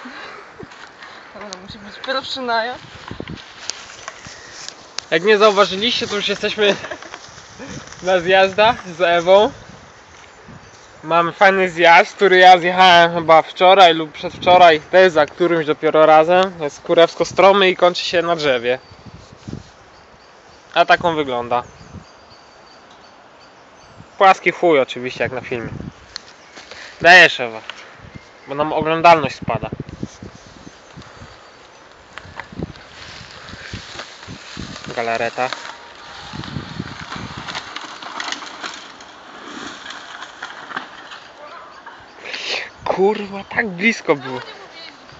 Dobra, musi być pierwszy najazd. Jak nie zauważyliście, to już jesteśmy na zjazdach z Ewą. Mamy fajny zjazd, który ja zjechałem chyba wczoraj lub przedwczoraj, też za którymś dopiero razem. Jest kurewsko stromy i kończy się na drzewie. A taką wygląda. Płaski chuj oczywiście, jak na filmie. Dajesz Ewa, bo nam oglądalność spada. Galareta. Kurwa, tak blisko było.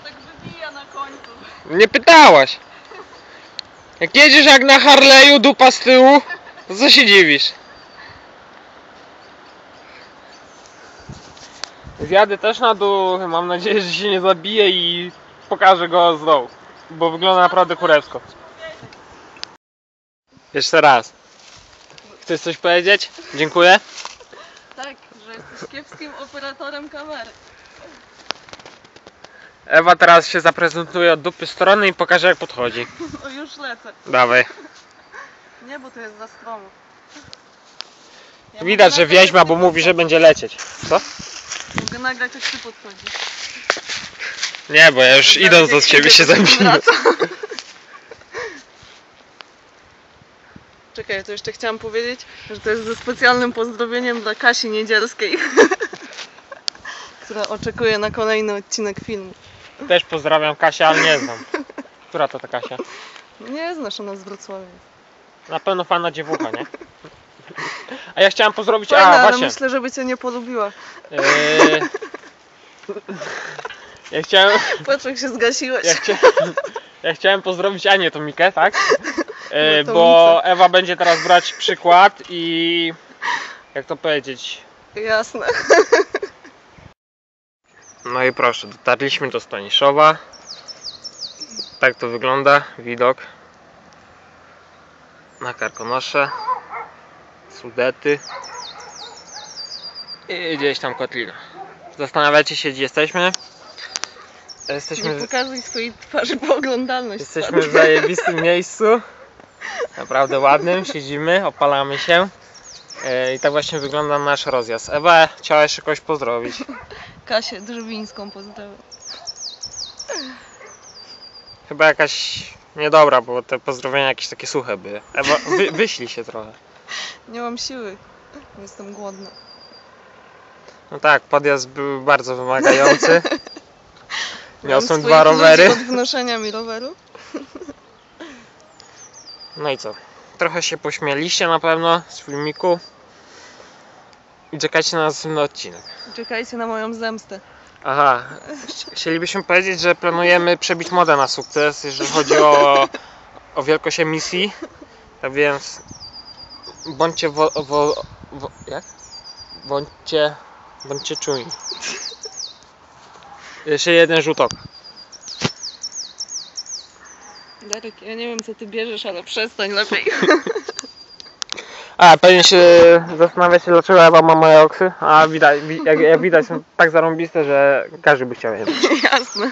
Tak wybija na końcu. Nie pytałaś. Jak jedziesz jak na Harley'u, dupa z tyłu, to co się dziwisz? Zjadę też na dół, mam nadzieję, że się nie zabije i pokażę go z dołu, bo wygląda naprawdę kurewsko. Jeszcze raz. Chcesz coś powiedzieć? Dziękuję. Tak, że jesteś kiepskim operatorem kamery. Ewa teraz się zaprezentuje od dupy strony i pokaże jak podchodzi. O, już lecę. Dawaj. Nie, bo to jest za stromo. Ja Widać, mogę że nagrać, wieźma, jak bo ty mówi, że będzie lecieć. Co? Mogę nagrać jak ty podchodzisz. Nie, bo ja już idąc do ciebie się zabiję. Czekaj, to jeszcze chciałam powiedzieć, że to jest ze specjalnym pozdrowieniem dla Kasi Niedzielskiej, która oczekuje na kolejny odcinek filmu. Też pozdrawiam Kasię, ale nie znam. Która to ta Kasia? Nie znasz ona z Wrocławia. Na pewno fana dziewucha, nie? A ja chciałem pozdrowić... Fajna, A, ale właśnie. myślę, żeby cię nie polubiła. Eee, Ja chciałem... Patrz jak się zgasiłeś. Ja, chcia... ja chciałem pozdrowić Anię Tomikę, tak? E, bo. Ewa będzie teraz brać przykład i... Jak to powiedzieć? Jasne. No i proszę, dotarliśmy do Staniszowa. Tak to wygląda, widok. Na Karkonosze. Sudety. I gdzieś tam Kotlina. Zastanawiacie się, gdzie jesteśmy? Nie Jesteśmy, pokazuj swojej twarzy, bo oglądalność jesteśmy w zajebistym miejscu. Naprawdę ładnym. Siedzimy, opalamy się. E, I tak właśnie wygląda nasz rozjazd. Ewa, chciała jeszcze kogoś pozdrowić. Kasię Drzewińską pozdrawiam. Chyba jakaś niedobra, bo te pozdrowienia jakieś takie suche były. Ewa, wy, wyślij się trochę. Nie mam siły. Jestem głodna. No tak, podjazd był bardzo wymagający. Niosłem dwa rowery. od wnoszenia mi roweru. No i co? Trochę się pośmieliście na pewno z filmiku. I czekajcie na następny odcinek. Czekajcie na moją zemstę. Aha, chci- chcielibyśmy powiedzieć, że planujemy przebić modę na sukces, jeżeli chodzi o, o wielkość emisji. Tak więc bądźcie wo, wo, wo, jak? Bądźcie, bądźcie czujni. Jeszcze jeden rzut oka. Darek, ja nie wiem co ty bierzesz, ale przestań lepiej. A, pewnie się zastanawia się, dlaczego Ewa ma moje oksy. A widać, wi- jak, jak widać są tak zarąbiste, że każdy by chciał je mieć. Jasne.